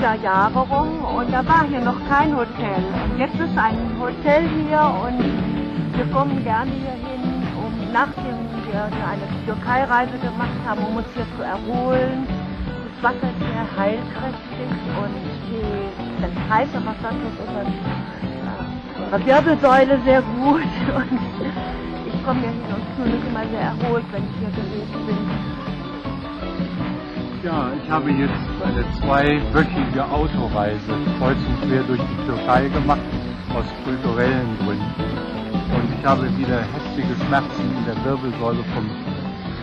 80er Jahre rum und da war hier noch kein Hotel. Jetzt ist ein Hotel hier und wir kommen gerne hier hin, um nachdem wir eine Türkei-Reise gemacht haben, um uns hier zu erholen. Das Wasser ist sehr heilkräftig und die, das heiße Wasser tut unsere, unsere äh, Wirbelsäule sehr gut. Und ich komme hier hin und fühle mich immer sehr erholt, wenn ich hier gewesen bin. Ja, ich habe jetzt eine zweiwöchige Autoreise kreuz und quer durch die Türkei gemacht, aus kulturellen Gründen. Und ich habe wieder heftige Schmerzen in der Wirbelsäule vom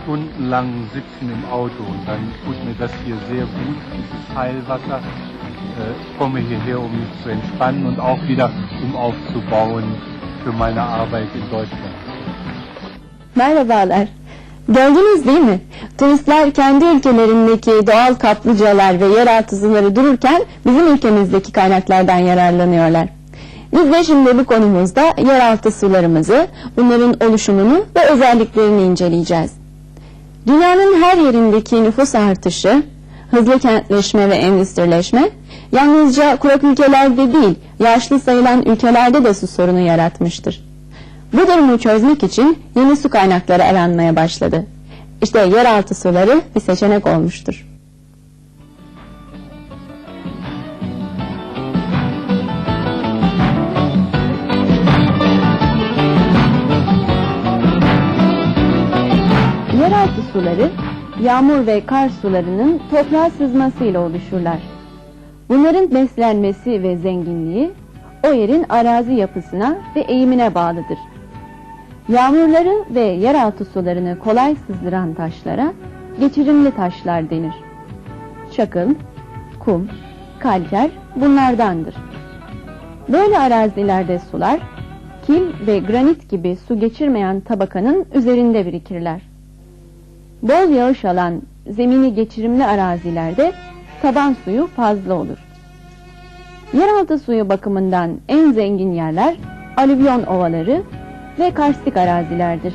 stundenlangen Sitzen im Auto. Und dann tut mir das hier sehr gut, dieses Heilwasser. Äh, Ich komme hierher, um mich zu entspannen und auch wieder um aufzubauen für meine Arbeit in Deutschland. Merhabalar. Gördünüz değil mi? Turistler kendi ülkelerindeki doğal kaplıcalar ve yeraltı suları dururken bizim ülkemizdeki kaynaklardan yararlanıyorlar. Biz de şimdi bu konumuzda yeraltı sularımızı, bunların oluşumunu ve özelliklerini inceleyeceğiz. Dünyanın her yerindeki nüfus artışı, hızlı kentleşme ve endüstrileşme, yalnızca kurak ülkelerde değil, yaşlı sayılan ülkelerde de su sorunu yaratmıştır. Bu durumu çözmek için yeni su kaynakları aranmaya başladı. İşte yeraltı suları bir seçenek olmuştur. Yeraltı suları yağmur ve kar sularının toprağa sızmasıyla oluşurlar. Bunların beslenmesi ve zenginliği o yerin arazi yapısına ve eğimine bağlıdır. Yağmurları ve yeraltı sularını kolay sızdıran taşlara geçirimli taşlar denir. Çakıl, kum, kalker bunlardandır. Böyle arazilerde sular kil ve granit gibi su geçirmeyen tabakanın üzerinde birikirler. Bol yağış alan zemini geçirimli arazilerde taban suyu fazla olur. Yeraltı suyu bakımından en zengin yerler alüvyon ovaları ve karstik arazilerdir.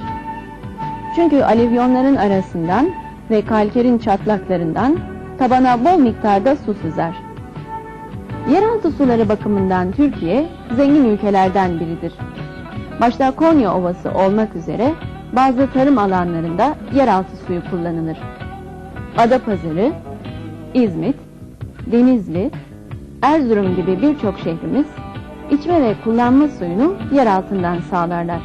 Çünkü alüvyonların arasından ve kalkerin çatlaklarından tabana bol miktarda su sızar. Yeraltı suları bakımından Türkiye zengin ülkelerden biridir. Başta Konya Ovası olmak üzere bazı tarım alanlarında yeraltı suyu kullanılır. Adapazarı, İzmit, Denizli, Erzurum gibi birçok şehrimiz içme ve kullanma suyunu yer altından sağlarlar.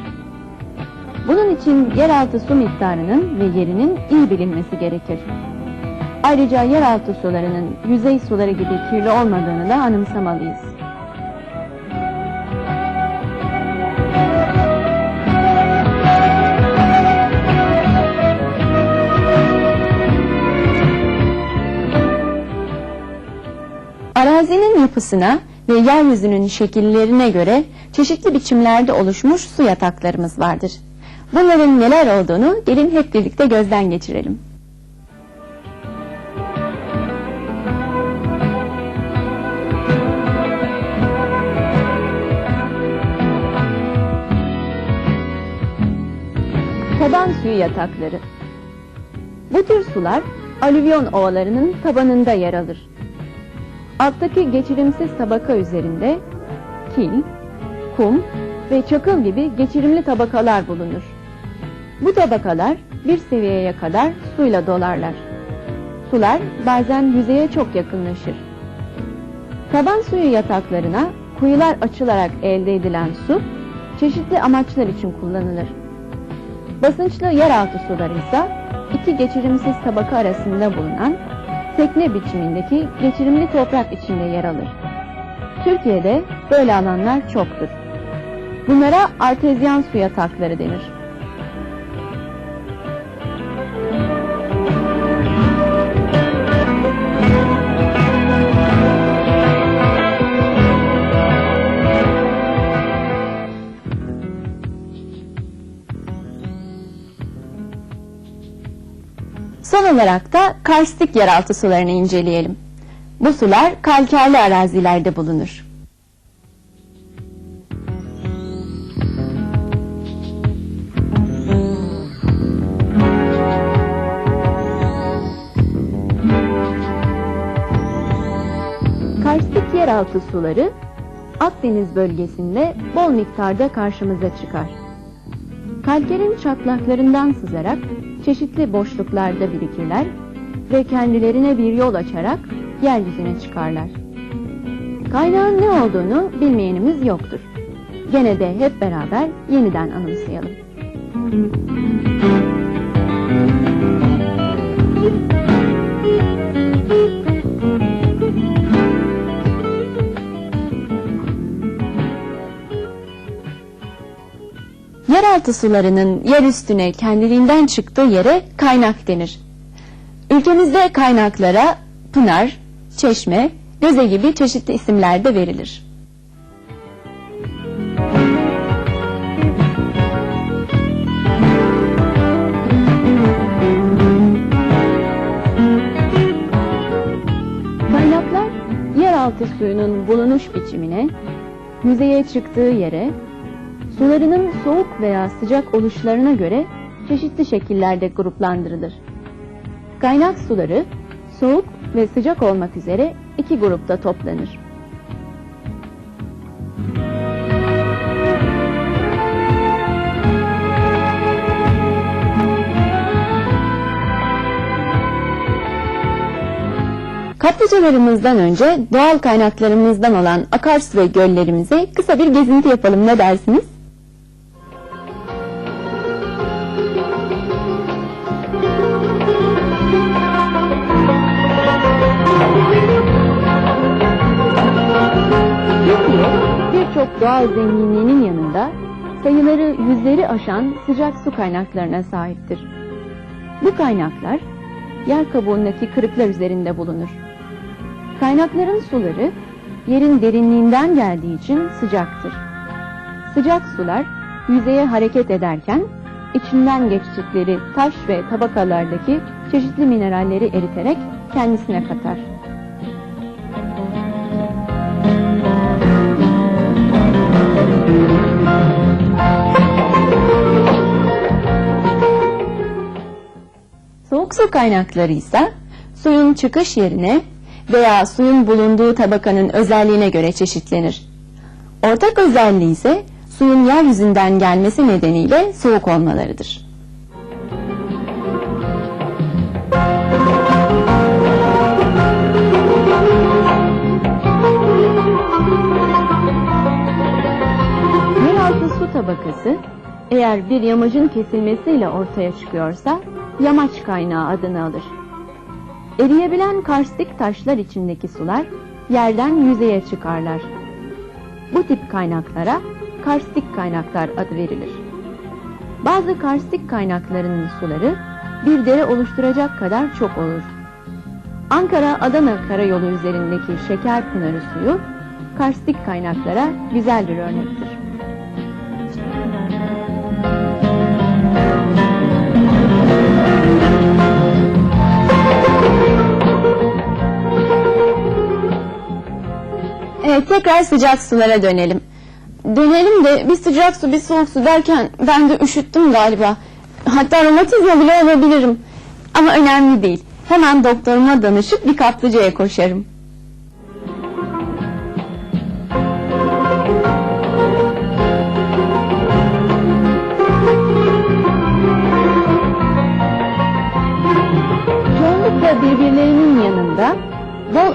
Bunun için yeraltı su miktarının ve yerinin iyi bilinmesi gerekir. Ayrıca yeraltı sularının yüzey suları gibi kirli olmadığını da anımsamalıyız. Arazinin yapısına ve yeryüzünün şekillerine göre çeşitli biçimlerde oluşmuş su yataklarımız vardır. Bunların neler olduğunu gelin hep birlikte gözden geçirelim. Taban suyu yatakları. Bu tür sular alüvyon ovalarının tabanında yer alır. Alttaki geçirimsiz tabaka üzerinde kil, kum ve çakıl gibi geçirimli tabakalar bulunur. Bu tabakalar bir seviyeye kadar suyla dolarlar. Sular bazen yüzeye çok yakınlaşır. Taban suyu yataklarına kuyular açılarak elde edilen su çeşitli amaçlar için kullanılır. Basınçlı yeraltı suları ise iki geçirimsiz tabaka arasında bulunan tekne biçimindeki geçirimli toprak içinde yer alır. Türkiye'de böyle alanlar çoktur. Bunlara artezyan su yatakları denir. olarak da karstik yeraltı sularını inceleyelim. Bu sular kalkerli arazilerde bulunur. Karstik yeraltı suları Akdeniz bölgesinde bol miktarda karşımıza çıkar. Kalkerin çatlaklarından sızarak çeşitli boşluklarda birikirler ve kendilerine bir yol açarak yeryüzüne çıkarlar. Kaynağın ne olduğunu bilmeyenimiz yoktur. Gene de hep beraber yeniden anımsayalım. Yeraltı sularının yer üstüne kendiliğinden çıktığı yere kaynak denir. Ülkemizde kaynaklara pınar, çeşme, göze gibi çeşitli isimler de verilir. Kaynaklar yeraltı suyunun bulunuş biçimine, yüzeye çıktığı yere, sularının soğuk veya sıcak oluşlarına göre çeşitli şekillerde gruplandırılır. Kaynak suları soğuk ve sıcak olmak üzere iki grupta toplanır. Kaplıcalarımızdan önce doğal kaynaklarımızdan olan akarsu ve göllerimize kısa bir gezinti yapalım ne dersiniz? Doğal zenginliğinin yanında sayıları yüzleri aşan sıcak su kaynaklarına sahiptir. Bu kaynaklar yer kabuğundaki kırıklar üzerinde bulunur. Kaynakların suları yerin derinliğinden geldiği için sıcaktır. Sıcak sular yüzeye hareket ederken içinden geçtikleri taş ve tabakalardaki çeşitli mineralleri eriterek kendisine katar. Soğuk su kaynakları ise suyun çıkış yerine veya suyun bulunduğu tabakanın özelliğine göre çeşitlenir. Ortak özelliği ise suyun yeryüzünden gelmesi nedeniyle soğuk olmalarıdır. Yeraltı su tabakası eğer bir yamacın kesilmesiyle ortaya çıkıyorsa yamaç kaynağı adını alır. Eriyebilen karstik taşlar içindeki sular yerden yüzeye çıkarlar. Bu tip kaynaklara karstik kaynaklar adı verilir. Bazı karstik kaynaklarının suları bir dere oluşturacak kadar çok olur. Ankara-Adana karayolu üzerindeki Şekerpınarı suyu karstik kaynaklara güzel bir örnektir. Evet tekrar sıcak sulara dönelim. Dönelim de bir sıcak su bir soğuk su derken ben de üşüttüm galiba. Hatta romatizma bile olabilirim. Ama önemli değil. Hemen doktoruma danışıp bir kaplıcaya koşarım.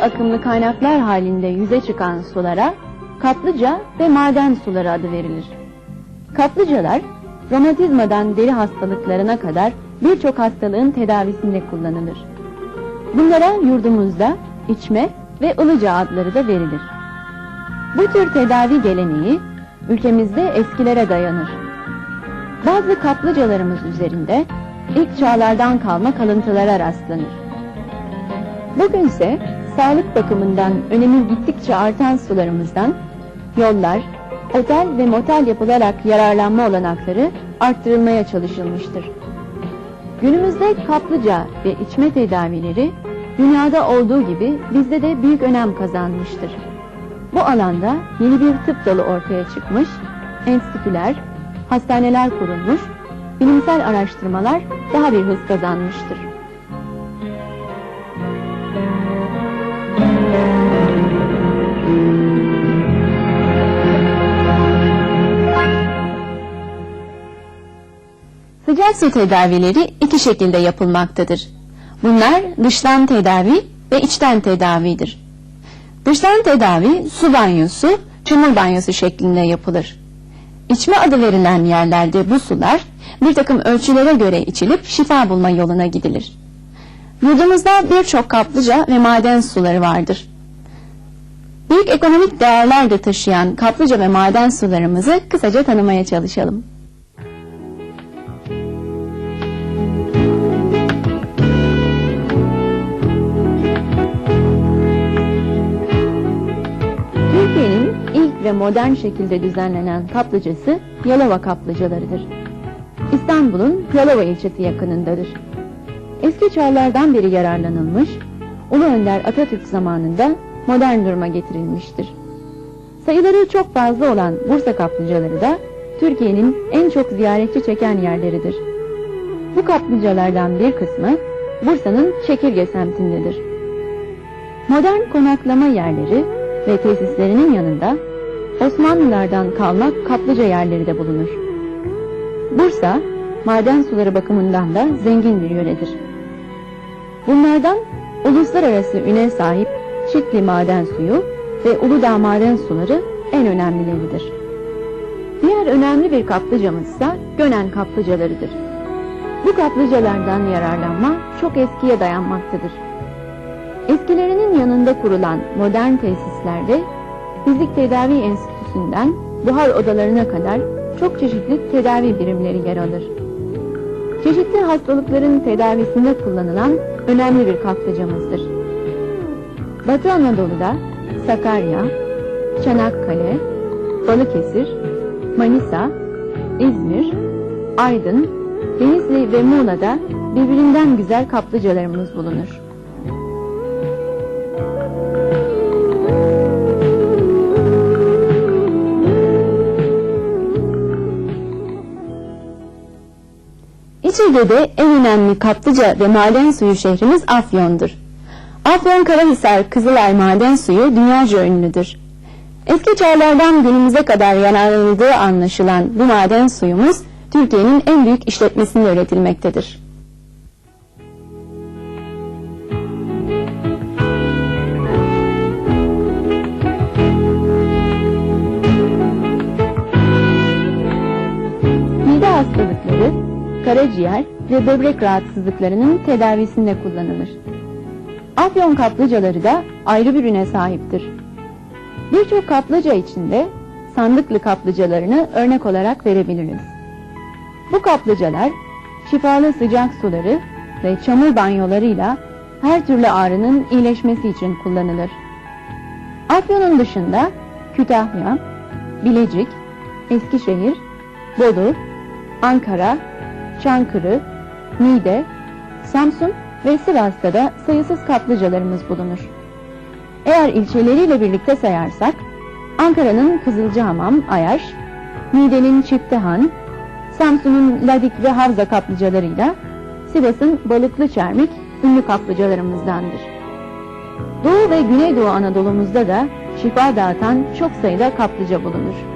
Akımlı kaynaklar halinde yüze çıkan sulara kaplıca ve maden suları adı verilir. Kaplıcalar romatizmadan deri hastalıklarına kadar birçok hastalığın tedavisinde kullanılır. Bunlara yurdumuzda içme ve ılıca adları da verilir. Bu tür tedavi geleneği ülkemizde eskilere dayanır. Bazı kaplıcalarımız üzerinde ilk çağlardan kalma kalıntılara rastlanır. Bugünse sağlık bakımından önemi gittikçe artan sularımızdan yollar, otel ve motel yapılarak yararlanma olanakları arttırılmaya çalışılmıştır. Günümüzde kaplıca ve içme tedavileri dünyada olduğu gibi bizde de büyük önem kazanmıştır. Bu alanda yeni bir tıp dalı ortaya çıkmış, enstitüler, hastaneler kurulmuş, bilimsel araştırmalar daha bir hız kazanmıştır. Su tedavileri iki şekilde yapılmaktadır. Bunlar dıştan tedavi ve içten tedavidir. Dıştan tedavi su banyosu, çamur banyosu şeklinde yapılır. İçme adı verilen yerlerde bu sular bir takım ölçülere göre içilip şifa bulma yoluna gidilir. Yurdumuzda birçok kaplıca ve maden suları vardır. Büyük ekonomik değerler de taşıyan kaplıca ve maden sularımızı kısaca tanımaya çalışalım. Ve modern şekilde düzenlenen kaplıcası Yalova kaplıcalarıdır. İstanbul'un Yalova ilçesi yakınındadır. Eski çağlardan beri yararlanılmış, Ulu Önder Atatürk zamanında modern duruma getirilmiştir. Sayıları çok fazla olan Bursa kaplıcaları da Türkiye'nin en çok ziyaretçi çeken yerleridir. Bu kaplıcalardan bir kısmı Bursa'nın Çekirge semtindedir. Modern konaklama yerleri ve tesislerinin yanında Osmanlılardan kalma kaplıca yerleri de bulunur. Bursa, maden suları bakımından da zengin bir yöredir. Bunlardan uluslararası üne sahip Çitli maden suyu ve Uludağ maden suları en önemlileridir. Diğer önemli bir kaplıcamız ise Gönen kaplıcalarıdır. Bu kaplıcalardan yararlanma çok eskiye dayanmaktadır. Eskilerinin yanında kurulan modern tesislerde fizik tedavi enstitüsünden buhar odalarına kadar çok çeşitli tedavi birimleri yer alır. Çeşitli hastalıkların tedavisinde kullanılan önemli bir kaplıcamızdır. Batı Anadolu'da Sakarya, Çanakkale, Balıkesir, Manisa, İzmir, Aydın, Denizli ve Muğla'da birbirinden güzel kaplıcalarımız bulunur. Ege'de en önemli kaplıca ve maden suyu şehrimiz Afyon'dur. Afyon Karahisar Kızılay maden suyu dünyaca ünlüdür. Eski çağlardan günümüze kadar yararlanıldığı anlaşılan bu maden suyumuz Türkiye'nin en büyük işletmesinde üretilmektedir. Mide hastalıkları, karaciğer ve böbrek rahatsızlıklarının tedavisinde kullanılır. Afyon kaplıcaları da ayrı bir üne sahiptir. Birçok kaplıca içinde sandıklı kaplıcalarını örnek olarak verebiliriz. Bu kaplıcalar şifalı sıcak suları ve çamur banyolarıyla her türlü ağrının iyileşmesi için kullanılır. Afyon'un dışında Kütahya, Bilecik, Eskişehir, Bolu, Ankara, Çankırı, Niğde, Samsun ve Sivas'ta da sayısız kaplıcalarımız bulunur. Eğer ilçeleriyle birlikte sayarsak, Ankara'nın Kızılcahamam, Ayaş, Niğde'nin Çiftehan, Samsun'un Ladik ve Havza kaplıcalarıyla Sivas'ın Balıklı Çermik ünlü kaplıcalarımızdandır. Doğu ve Güneydoğu Anadolu'muzda da şifa dağıtan çok sayıda kaplıca bulunur.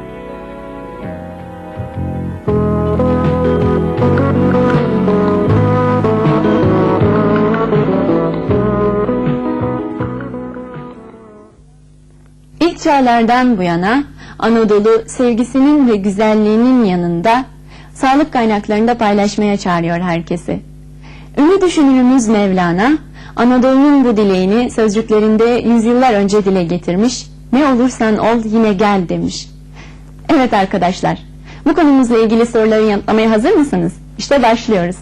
İlk çağlardan bu yana Anadolu sevgisinin ve güzelliğinin yanında sağlık kaynaklarını da paylaşmaya çağırıyor herkesi. Ünlü düşünürümüz Mevlana, Anadolu'nun bu dileğini sözcüklerinde yüzyıllar önce dile getirmiş, ne olursan ol yine gel demiş. Evet arkadaşlar, bu konumuzla ilgili soruları yanıtlamaya hazır mısınız? İşte başlıyoruz.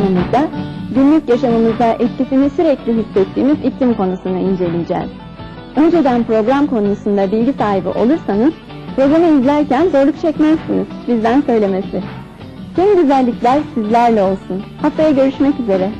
Programımızda günlük yaşamımızda etkisini sürekli hissettiğimiz iklim konusunu inceleyeceğiz. Önceden program konusunda bilgi sahibi olursanız programı izlerken zorluk çekmezsiniz. Bizden söylemesi. Tüm güzellikler sizlerle olsun. Haftaya görüşmek üzere.